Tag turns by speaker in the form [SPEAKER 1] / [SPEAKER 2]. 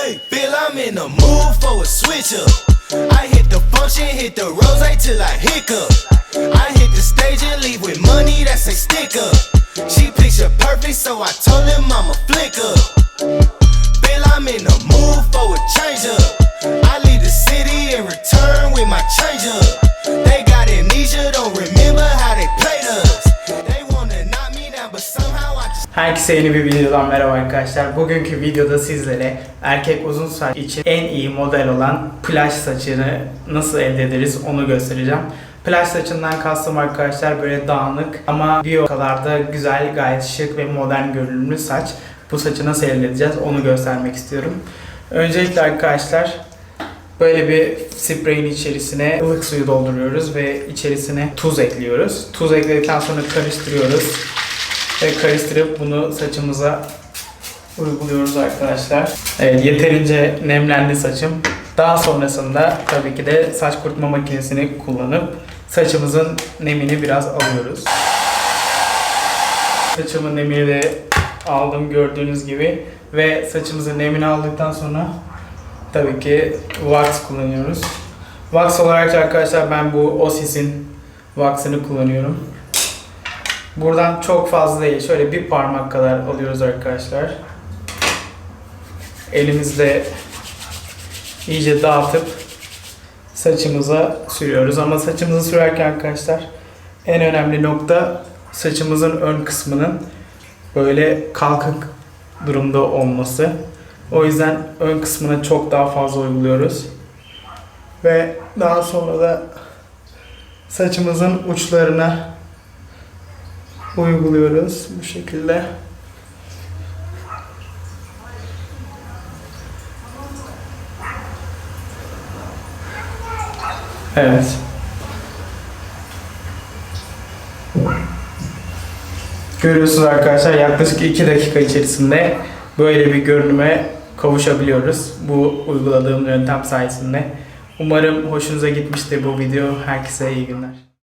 [SPEAKER 1] Hey, Bill, I'm in the mood for a switch up. I hit the function, hit the rose till I hiccup. I hit the stage and leave with money that's a stick up. She picture perfect, so I told him I'm a flick up. Bill, I'm in the mood for a change up.
[SPEAKER 2] Herkese yeni bir videodan merhaba arkadaşlar. Bugünkü videoda sizlere erkek uzun saç için en iyi model olan plaj saçını nasıl elde ederiz onu göstereceğim. Plaj saçından kastım arkadaşlar böyle dağınık ama bir o kadar da güzel, gayet şık ve modern görünümlü saç. Bu saçı nasıl elde edeceğiz onu göstermek istiyorum. Öncelikle arkadaşlar Böyle bir spreyin içerisine ılık suyu dolduruyoruz ve içerisine tuz ekliyoruz. Tuz ekledikten sonra karıştırıyoruz. Ve karıştırıp bunu saçımıza uyguluyoruz arkadaşlar. Evet, yeterince nemlendi saçım. Daha sonrasında tabii ki de saç kurutma makinesini kullanıp saçımızın nemini biraz alıyoruz. Saçımın nemini de aldım gördüğünüz gibi ve saçımızın nemini aldıktan sonra tabii ki wax kullanıyoruz. Wax olarak da arkadaşlar ben bu Osis'in wax'ını kullanıyorum. Buradan çok fazla değil. Şöyle bir parmak kadar alıyoruz arkadaşlar. Elimizle iyice dağıtıp saçımıza sürüyoruz. Ama saçımızı sürerken arkadaşlar en önemli nokta saçımızın ön kısmının böyle kalkık durumda olması. O yüzden ön kısmına çok daha fazla uyguluyoruz. Ve daha sonra da saçımızın uçlarına uyguluyoruz bu şekilde. Evet. Görüyorsunuz arkadaşlar yaklaşık 2 dakika içerisinde böyle bir görünüme kavuşabiliyoruz bu uyguladığım yöntem sayesinde. Umarım hoşunuza gitmiştir bu video. Herkese iyi günler.